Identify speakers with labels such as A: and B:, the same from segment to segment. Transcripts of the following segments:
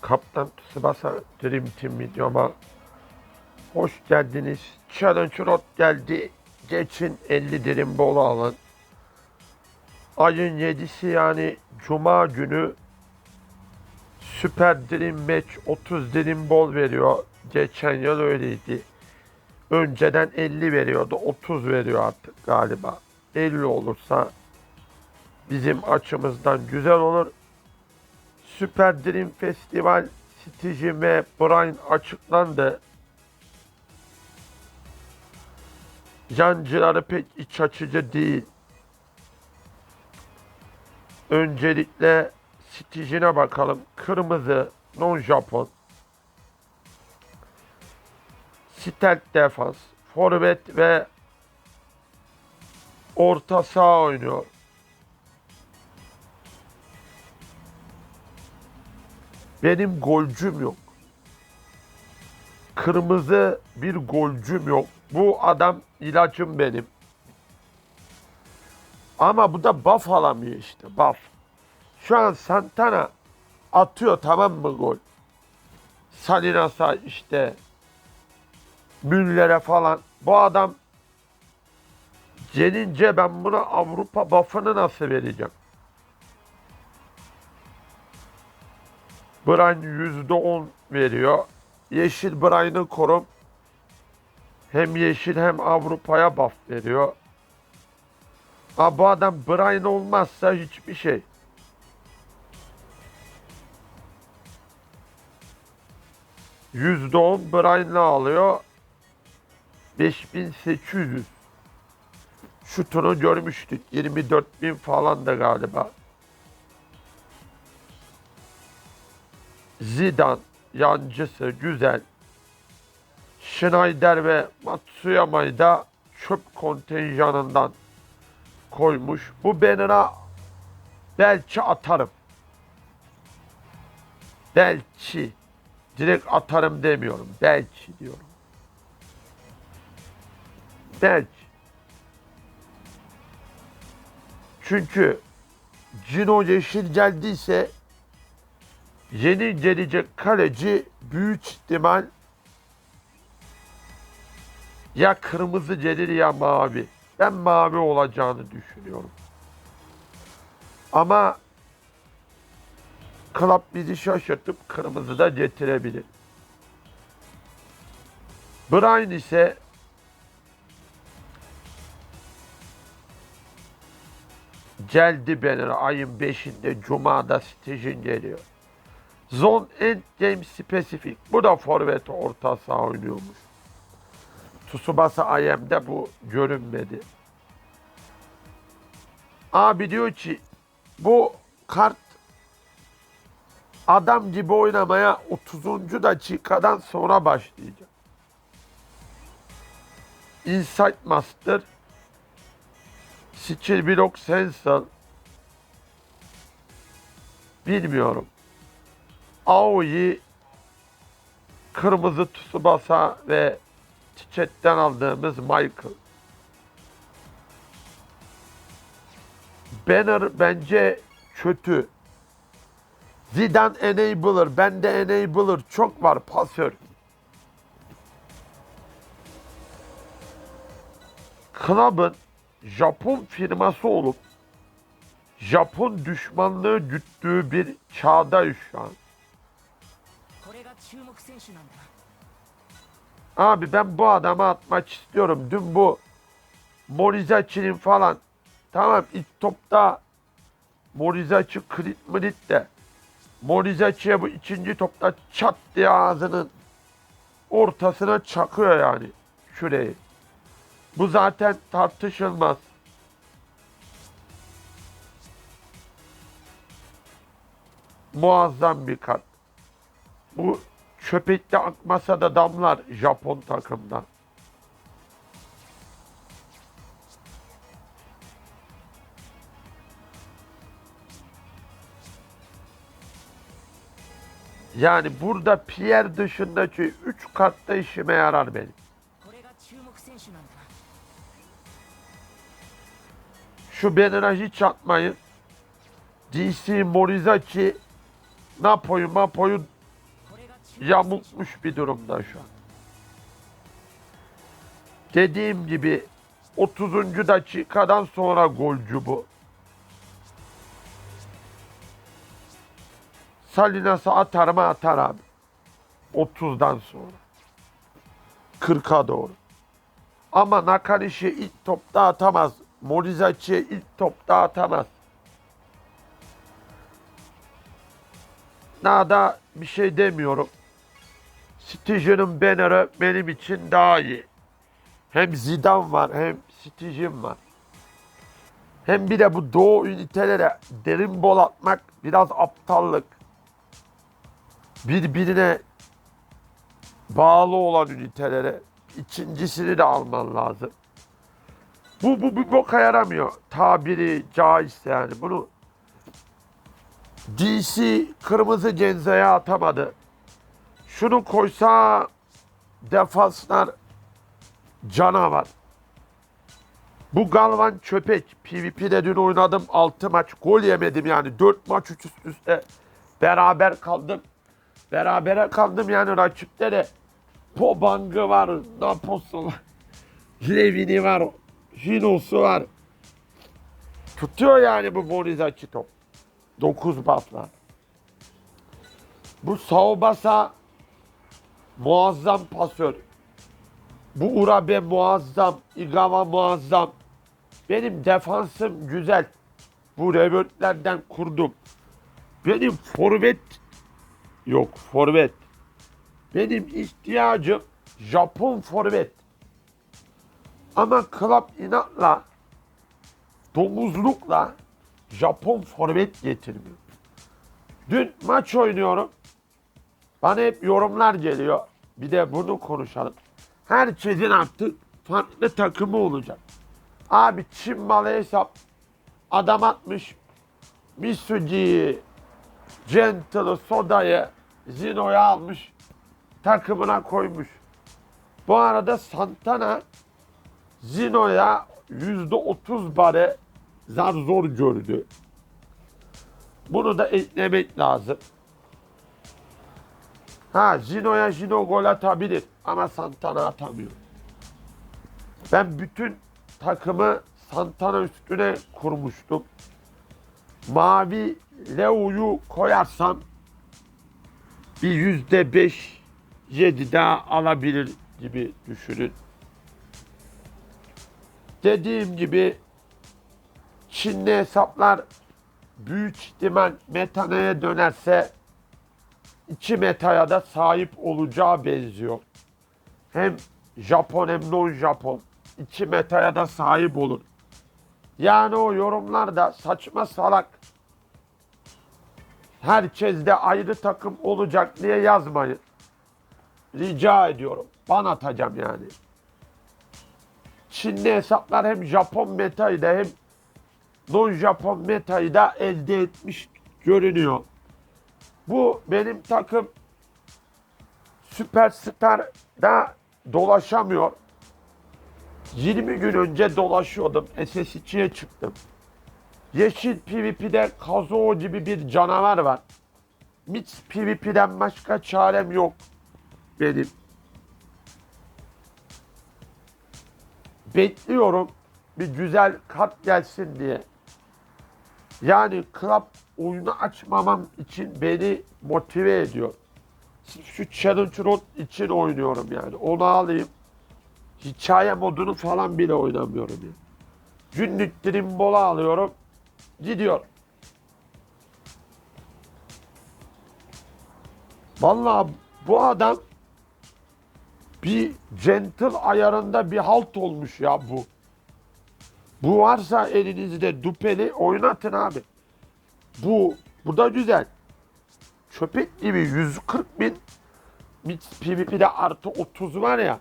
A: Kaptan Tsubasa Dream Team videoma hoş geldiniz. Challenge Road geldi. Geçin 50 dirim bolu alın. Ayın 7'si yani Cuma günü Süper Dream Match 30 dirim bol veriyor. Geçen yıl öyleydi. Önceden 50 veriyordu. 30 veriyor artık galiba. 50 olursa bizim açımızdan güzel olur. Süper Dream Festival Stigi ve Brian açıklandı. Yancıları pek iç açıcı değil. Öncelikle Stigi'ne bakalım. Kırmızı, non-Japon. Stealth defans, forvet ve orta saha oynuyor. Benim golcüm yok. Kırmızı bir golcüm yok. Bu adam ilacım benim. Ama bu da buff alamıyor işte buff. Şu an Santana atıyor tamam mı gol? Salinas'a işte Müller'e falan. Bu adam gelince ben buna Avrupa buff'ını nasıl vereceğim? Brian %10 veriyor. Yeşil Brian'ı korum. Hem yeşil hem Avrupa'ya buff veriyor. Ha bu adam Brian olmazsa hiçbir şey. %10 Brian'la alıyor. 5800. Şutunu görmüştük. 24.000 falan da galiba. Zidane yancısı güzel. Schneider ve Matsuyama'yı da çöp kontenjanından koymuş. Bu banner'a belki atarım. Belki. Direkt atarım demiyorum. Belki diyorum. Belki. Çünkü Cino Yeşil geldiyse yeni gelecek kaleci büyük ihtimal ya kırmızı gelir ya mavi. Ben mavi olacağını düşünüyorum. Ama Club bizi şaşırtıp kırmızı da getirebilir. Brian ise geldi banner ayın 5'inde Cuma'da stajın geliyor. Zone End Game Specific. Bu da forvet orta saha oynuyormuş. Tsubasa IM'de bu görünmedi. Abi diyor ki bu kart adam gibi oynamaya 30. dakikadan sonra başlayacak. Insight Master Skill Block Sensor Bilmiyorum. Aoi Kırmızı Tsubasa ve Çiçek'ten aldığımız Michael. Banner bence kötü. Zidane enabler, bende enabler çok var pasör. Club'ın Japon firması olup Japon düşmanlığı güttüğü bir çağdayız şu an.
B: これが注目選手なんだ
A: Abi ben bu adama atmak istiyorum. Dün bu Morizaki'nin falan tamam ilk topta Morizaki krit mrit de Morizaki'ye bu ikinci topta çat diye ağzının ortasına çakıyor yani küreği. Bu zaten tartışılmaz. Muazzam bir kat. Bu Şöpekte akmasa da damlar Japon takımdan. Yani burada Pierre dışındaki 3 katta işime yarar benim. Şu Beniraj'ı çatmayın. DC Morizaki Napo'yu Mapo'yu yamultmuş bir durumda şu an. Dediğim gibi 30. dakikadan sonra golcü bu. Salinas'a atar mı atar abi. 30'dan sonra. 40'a doğru. Ama Nakaliş'e ilk topta atamaz. Morizaçi'ye ilk topta atamaz. Daha da bir şey demiyorum. Stigen'in Banner'ı benim için daha iyi. Hem Zidane var hem Stigen var. Hem bir de bu doğu ünitelere derin bol atmak biraz aptallık. Birbirine bağlı olan ünitelere ikincisini de alman lazım. Bu, bu bir boka yaramıyor. Tabiri caizse yani. Bunu DC kırmızı cenzeye atamadı. Şunu koysa defanslar canavar. Bu Galvan Köpek PvP'de dün oynadım 6 maç gol yemedim yani 4 maç üst üste beraber kaldım. Berabere kaldım yani rakipte de Pobang'ı var, Napos'u var, Levin'i var, Hino'su var. Tutuyor yani bu Morizaçi top. 9 basla. Bu Saobasa muazzam pasör. Bu Urabe muazzam, Igawa muazzam. Benim defansım güzel. Bu revörtlerden kurdum. Benim forvet yok, forvet. Benim ihtiyacım Japon forvet. Ama Club inatla, domuzlukla Japon forvet getirmiyor. Dün maç oynuyorum. Bana hep yorumlar geliyor. Bir de bunu konuşalım. Herkesin artık farklı takımı olacak. Abi Çin malı hesap adam atmış Misugi'yi, Gentle'ı, Soda'yı, Zino'yu almış takımına koymuş. Bu arada Santana Zino'ya %30 bare zar zor gördü. Bunu da eklemek lazım. Ha Zino'ya Zino gol atabilir ama Santana atamıyor. Ben bütün takımı Santana üstüne kurmuştum. Mavi Leo'yu koyarsam bir yüzde beş yedi daha alabilir gibi düşünün. Dediğim gibi Çinli hesaplar büyük ihtimal metaneye dönerse iki metaya da sahip olacağı benziyor. Hem Japon hem non Japon iki metaya da sahip olur. Yani o yorumlarda saçma salak herkes de ayrı takım olacak diye yazmayın. Rica ediyorum. Ban atacağım yani. Çinli hesaplar hem Japon metayı da hem non Japon metayı da elde etmiş görünüyor. Bu benim takım Süperstar'da dolaşamıyor. 20 gün önce dolaşıyordum. SS2'ye çıktım. Yeşil PvP'de Kazuo gibi bir canavar var. Mix PvP'den başka çarem yok benim. Bekliyorum bir güzel kart gelsin diye. Yani club oyunu açmamam için beni motive ediyor. Sırf Şu challenge road için oynuyorum yani. Onu alayım. Hikaye modunu falan bile oynamıyorum yani. Günlük Dreambol'u alıyorum. Gidiyor. Vallahi bu adam bir gentle ayarında bir halt olmuş ya bu. Bu varsa elinizde dupeli oynatın abi. Bu, bu da güzel. Köpek gibi 140 bin PvP'de artı 30 var ya.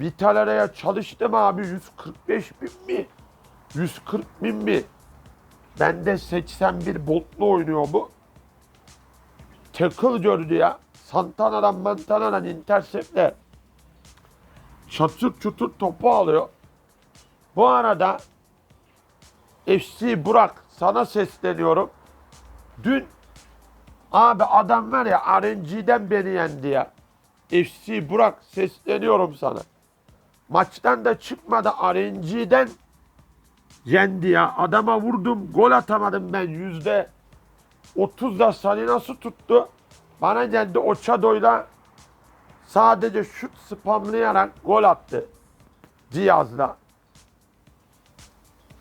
A: Vitalera'ya çalıştım abi 145 bin mi? 140 bin mi? Bende 81 boltlu oynuyor bu. Tackle gördü ya. Santana'dan Mantana'dan interceptler. Çatır çutur topu alıyor. Bu arada FC Burak sana sesleniyorum. Dün Abi adam var ya RNG'den beni yendi ya. FC Burak sesleniyorum sana. Maçtan da çıkmadı RNG'den yendi ya. Adama vurdum gol atamadım ben yüzde 30'da Salinas'ı tuttu. Bana geldi Oçado'yla sadece şut spamlayarak gol attı. Diaz'la.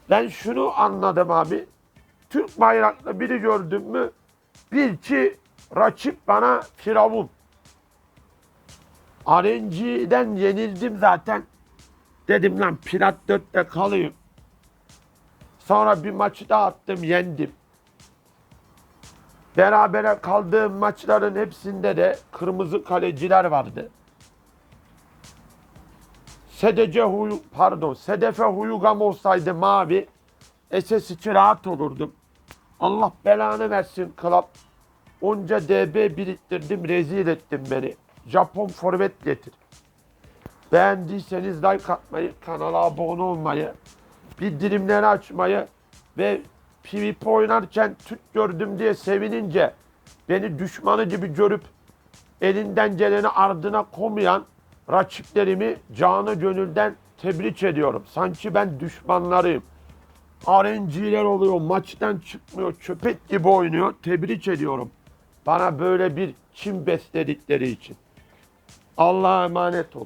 A: Ben şunu anladım abi. Türk bayraklı biri gördüm mü bil ki rakip bana firavun. RNG'den yenildim zaten. Dedim lan Plat 4'te kalayım. Sonra bir maçı daha attım yendim. Berabere kaldığım maçların hepsinde de kırmızı kaleciler vardı. Sedece huyu, pardon, Sedefe Huyugam olsaydı mavi, SS için rahat olurdum. Allah belanı versin club. Onca DB biriktirdim, rezil ettin beni. Japon forvet getir. Beğendiyseniz like atmayı, kanala abone olmayı, bildirimleri açmayı ve PvP oynarken Türk gördüm diye sevinince beni düşmanı gibi görüp elinden geleni ardına komayan rakiplerimi canı gönülden tebrik ediyorum. Sanki ben düşmanlarıyım. RNG'ler oluyor, maçtan çıkmıyor, köpek gibi oynuyor. Tebrik ediyorum. Bana böyle bir kim besledikleri için. Allah'a emanet ol.